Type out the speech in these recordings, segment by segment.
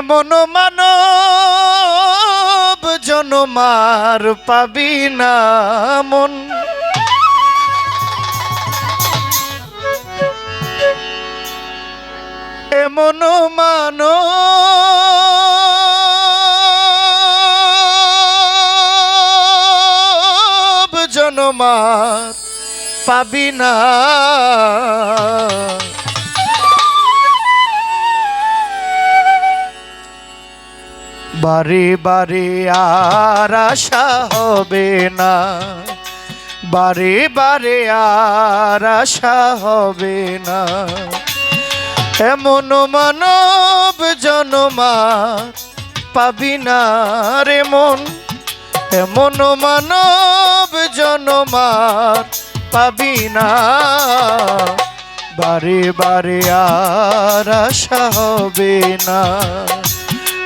এমন মানব জনমার পাবি না মন। এমন মানব জনমার পাবি না। বারে বারে আর আশা হবে না। বারে বারে আর আশা হবে না। এমন মানব জনমা পাবি না রে মন। এমন মানব জনমার পাবি না। বারে বারে আর আশা হবে না।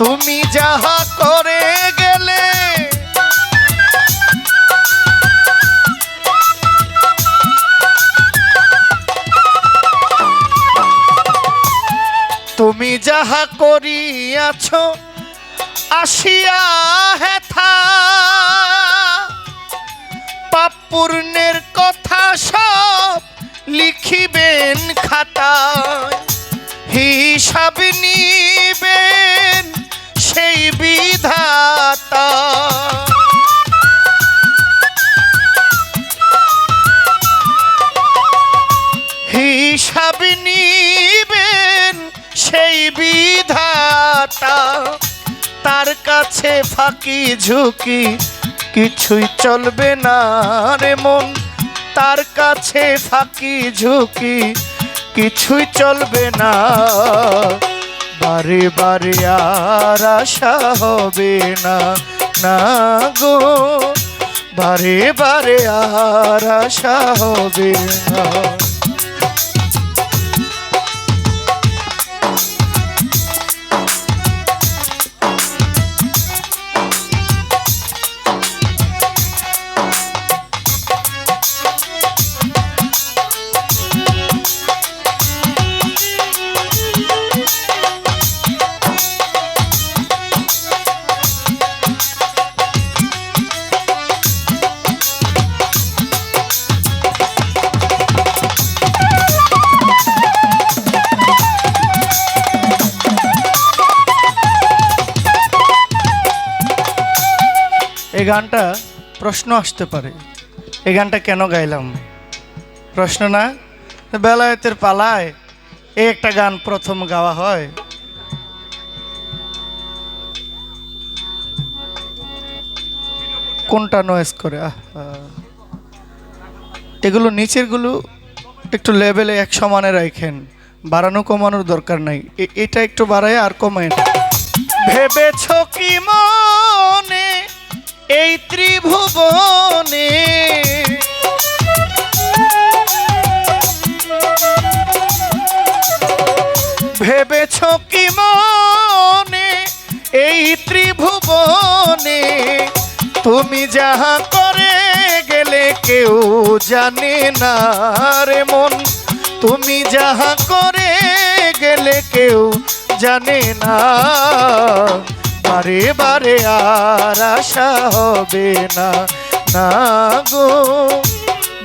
তুমি যাহা করে গেলে, তুমি যাহা করিয়াছ আসিয়া হেথা। পাপ পূর্ণের কথা সব লিখিবেন খাতায়। হিসাব কাছে ফাঁকি ঝুঁকি, কিছুই চলবে না রে মন। তার কাছে ফাঁকি ঝুঁকি, কিছুই চলবে না। বারে বারে আর আশা হবে না না গো। বারে বারে আর আশা হবে না। এই গানটা প্রশ্ন আসতে পারে। এই গানটা কেন গাইলাম? প্রশ্ন না, বেলায়েতের পালায় এই একটা গান প্রথম গাওয়া হয়। কোনটা নয়েস করে। এগুলো নিচেরগুলো একটু লেভেলে এক সমানে রাখেন। বাড়ানো কমানোর দরকার নাই। এটা একটু বাড়ায় আর কমায় ভেবেছ কি মনে? এই ত্রিভুবনে। ভেবেছ কি মনে? এই ত্রিভুবনে তুমি যাহা করে গেলে কেউ জানে না রে মন। তুমি যাহা করে গেলে কেউ জানে না। বারে বারে আর আশা হবে না না গো।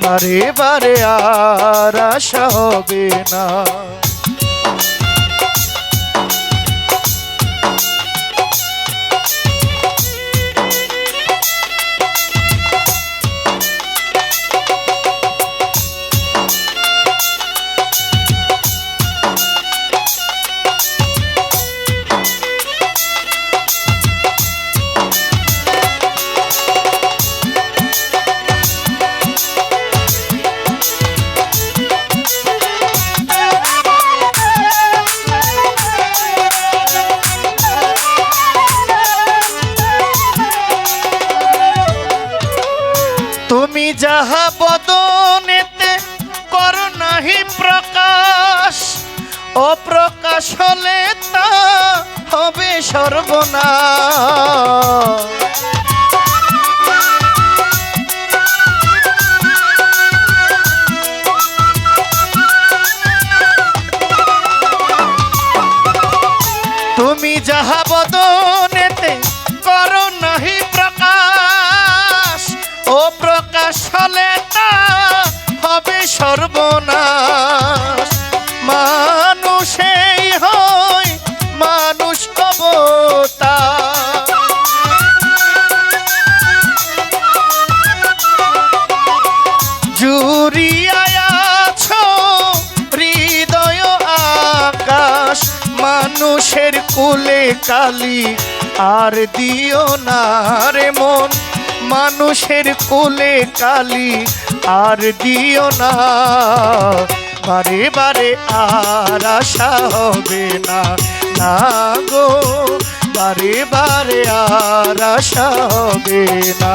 বারে বারে আর আশা হবে না। যাহা বদনেতে কর নাহি প্রকাশ অপ্রকাশ হলে তা হবে সর্বনাশ। মানুষের কুলে কালি, আর দিও না রে মন। মানুষের কুলে কালি, আর দিও না। বারে বারে আর আশা হবে না। না গো, বারে বারে আর আশা হবে না।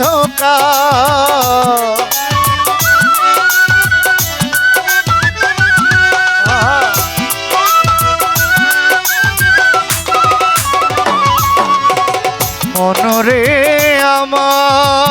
অন্ধকার মনরে আমার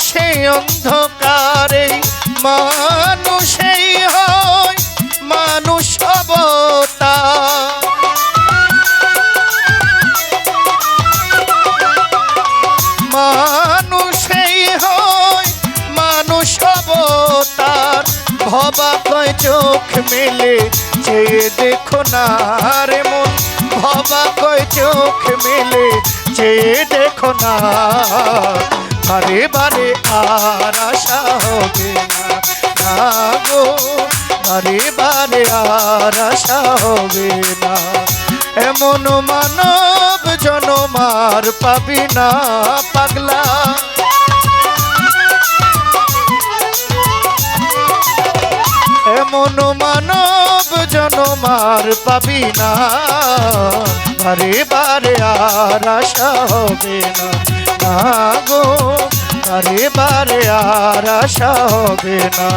আসে অন্ধকারে, মানুষেই হয় মানুষ অবতার মানুষেই হয় মানুষ অবতার ভবা চোখ মেলে, চেয়ে দেখো না রে মন। ভবা কয় চোখ মেলে, চেয়ে দেখো না বারে বারে আর আশা হবে না। গো, বারে বারে আর আশা হবে না। এমন মানব জনমার পাবি না পাগলা। এমন মানব জনমার পাবি না। বারে বারে আর আশা হবে না। না গো। বারে আর আশা হবে না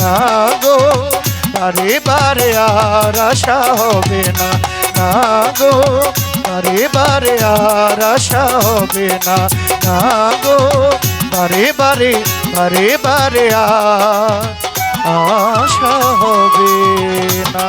না গো। বারে আর আশা হবে না না গো। বারে আর আশা হবে না না গো। বারে বারে বারে বারে আর আশা হবে না।